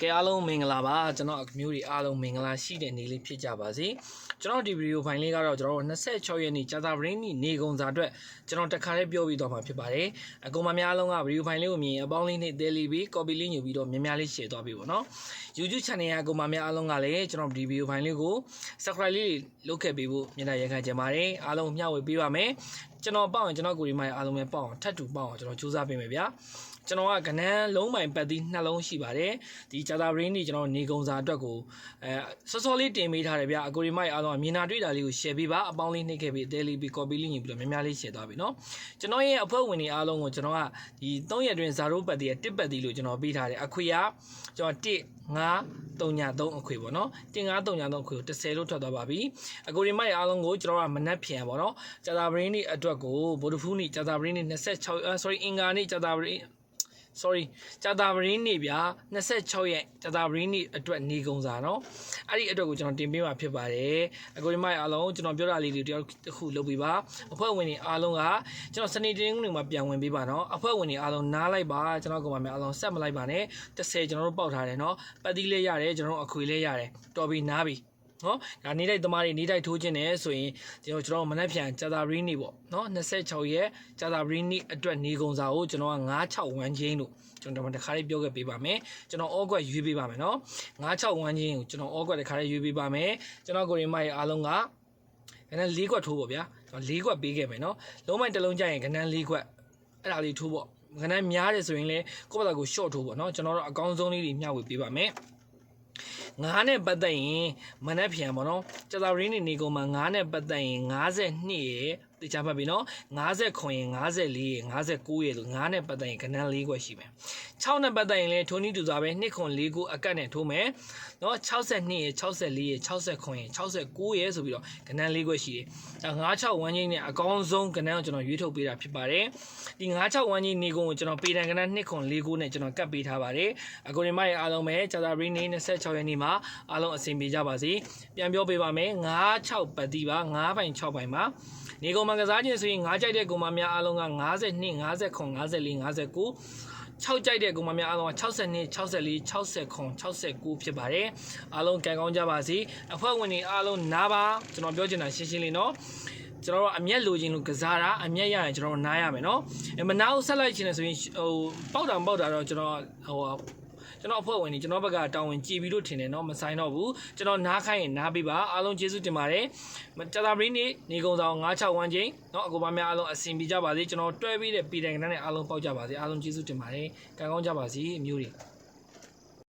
ကဲအားလုံးမင်္ဂလာပါကျွန်တော်အမျိုးတွေအားလုံးမင်္ဂလာရှိတဲ့နေ့လေးဖြစ်ကြပါစေကျွန်တော်ဒီဗီဒီယိုဖိုင်လေးကတော့ကျွန်တော်26ရက်နေ့ကြာသပတေးနေ့နေကုန်စာအတွက်ကျွန်တော်တခါလေးပြောပြီးတော့မှာဖြစ်ပါတယ်အကောင်မများအားလုံးကဗီဒီယိုဖိုင်လေးကိုမြင်အပေါင်းလေးနဲ့တဲလီပြီး copy လေးညူပြီးတော့များများလေး share သွားပြီပေါ့နော် YouTube channel ရဲ့အကောင်မများအားလုံးကလည်းကျွန်တော်ဒီဗီဒီယိုဖိုင်လေးကို subscribe လေးလုပ်ခဲ့ပေးဖို့မျက်နှာရက်ခံကြပါတယ်အားလုံးမျှဝေပေးပါမယ် ကျွန်တော်ပေါ့အောင်ကျွန်တော်ကိုဒီမိုင်အားလုံးပဲပေါ့အောင်ထပ်တူပေါ့အောင်ကျွန်တော်စူးစမ်းပေးမယ်ဗျာကျွန်တော်ကကနန်းလုံးပိုင်ပတ်သီးနှလုံးရှိပါတယ်ဒီဂျာတာဘရင်းนี่ကျွန်တော်နေကုံစာအတွက်ကိုအဲစောစောလေးတင်ပေးထားတယ်ဗျာအကိုဒီမိုင်အားလုံးကမြင်နာတွေ့တာလေးကို share ပေးပါအပေါင်းလေးနှိပ်ခဲ့ပြီးအသေးလေးပြီး copy လေးညင်ပြီးတော့များများလေး share သွားပြီเนาะကျွန်တော်ရဲ့အဖွဲ့ဝင်တွေအားလုံးကိုကျွန်တော်ကဒီ3ရက်တွင်ဇာရိုးပတ်သီးရဲ့တစ်ပတ်သီးလို့ကျွန်တော်ပေးထားတယ်အခွေကကျွန်တော်1 5 3ည3အခွေပေါ့နော်တင်9 3ည3အခွေကို10လို့ထွက်သွားပါပြီအကိုဒီမိုက်အားလုံးကိုကျွန်တော်ကမနက်ဖြန်ပေါ့နော်ဂျာတာဘရင်းนี่အတွက် ကိုဗိုလ်တဖူးนี่ဂျာတာဘရင်းนี่26 sorry အင်္ဂါนี่ဂျာတာဘရင်း sorry ကြာတာပရင်းနေဗျာ26ရက်ကြာတာပရင်းနေအတွက်နေကုံစာเนาะအဲ့ဒီအတွက်ကိုကျွန်တော်တင်ပေးမှာဖြစ်ပါတယ်အကိုဒီမိုက်အားလုံးကျွန်တော်ပြောတာလေးတွေတယောက်တစ်ခုလုပ်ပေးပါအဖွဲ့ဝင်တွေအားလုံးကကျွန်တော်စနေတင်းတွေမှာပြန်ဝင်ပေးပါเนาะအဖွဲ့ဝင်တွေအားလုံးနားလိုက်ပါကျွန်တော်ကောင်မများအားလုံးဆက်မလိုက်ပါနဲ့30ကျွန်တော်တို့ပေါက်ထားတယ်เนาะပတ်တိလေးရတယ်ကျွန်တော်တို့အခွေလေးရတယ်တော်ပြီနားပြီ နော်ဒါနေတိုက်သမားတွေနေတိုက်ထိုးခြင်းနဲ့ဆိုရင်ကျွန်တော်ကျွန်တော်မနက်ဖြန်ကြာတာပရင်းနေပေါ့နော်26ရက်ကြာတာပရင်းနေအတွက်နေကုံစာကိုကျွန်တော်က96ဝန်းချင်းလို့ကျွန်တော်တခါလေးပြောခဲ့ပေးပါမယ်ကျွန်တော်အောကွက်ရွေးပေးပါမယ်နော်96ဝန်းချင်းကိုကျွန်တော်အောကွက်တခါလေးရွေးပေးပါမယ်ကျွန်တော်ကိုရီမရဲ့အားလုံးကကနန်း၄ကွက်ထိုးပေါ့ဗျာကျွန်တော်၄ကွက်ပေးခဲ့မယ်နော်လုံးမိုင်တစ်လုံးကြရင်ကနန်း၄ကွက်အဲ့ဒါလေးထိုးပေါ့ကနန်းများတယ်ဆိုရင်လေကိုယ့်ဘာသာကို short ထိုးပေါ့နော်ကျွန်တော်တို့အကောင်းဆုံးလေးတွေမျှဝေပေးပါမယ် ငါးနဲ့ပတ်သက်ရင်မနက်ဖြန်ပေါ့နော်ကြာသာရင်းနေနေကုန်မှာငါးနဲ့ပတ်သက်ရင်52ရေ တေချာမှတ်ပြီနော်50ခွန်ရင်54ရေ59ရေလို့ငါးနဲ့ပတ်သက်ရင်ကဏ္ဍ၄ခွက်ရှိမယ်6နဲ့ပတ်သက်ရင်လည်းထိုးနီးတူစွာပဲ2ခွန်4ခုအကတ်နဲ့ထိုးမယ်နော်62ရေ64ရေ60ခွန်ရင်69ရေဆိုပြီးတော့ကဏ္ဍ၄ခွက်ရှိတယ်ဒါ96ဝန်းချင်းနဲ့အကောင်းဆုံးကဏ္ဍကိုကျွန်တော်ရွေးထုတ်ပေးတာဖြစ်ပါတယ်ဒီ96ဝန်းချင်းနေကုန်ကိုကျွန်တော်ပေတံကဏ္ဍ2ခွန်4ခုနဲ့ကျွန်တော်ကတ်ပေးထားပါတယ်အကိုဒီမရဲ့အားလုံးပဲကြာသာရင်းနေ26ရက်နေ့မှာအားလုံးအဆင်ပြေကြပါစေပြန်ပြောပေးပါမယ်96ပတ်တိပါ9ပိုင်6ပိုင်ပါနေကုန်မှာကစားခြင်းဆိုရင်9ကြိုက်တဲ့ကုန်မများအားလုံးက52 50ခွန်54 59 6ကြိုက်တဲ့ကောင်မများအားလုံးက62 64 60 69ဖြစ်ပါတယ်အားလုံးကံကောင်းကြပါစေအဖွဲ့ဝင်တွေအားလုံးနားပါကျွန်တော်ပြောချင်တာရှင်းရှင်းလေးနော်ကျွန်တော်တို့အမျက်လိုချင်လို့ကစားတာအမျက်ရရင်ကျွန်တော်တို့နားရမယ်နော်အဲမနာကိုဆက်လိုက်ချင်တယ်ဆိုရင်ဟိုပေါက်တာမပေါက်တာတော့ကျွန်တော်ဟို ကျွန်တော်အဖွဲ့ဝင်တွေကျွန်တော်ဘက်ကတောင်းဝင်ကြည်ပြီးလို့ထင်တယ်เนาะမဆိုင်တော့ဘူးကျွန်တော်နားခိုင်းရင်နားပေးပါအားလုံးကျေးဇူးတင်ပါတယ်ကြာတာပရင်းနေနေကုံဆောင်96ဝန်းချင်းเนาะအကူပါများအားလုံးအဆင်ပြေကြပါစေကျွန်တော်တွဲပြီးတဲ့ပြည်တိုင်ကနန်းနဲ့အားလုံးပေါက်ကြပါစေအားလုံးကျေးဇူးတင်ပါတယ်ကံကောင်းကြပါစေအမျိုးတွေ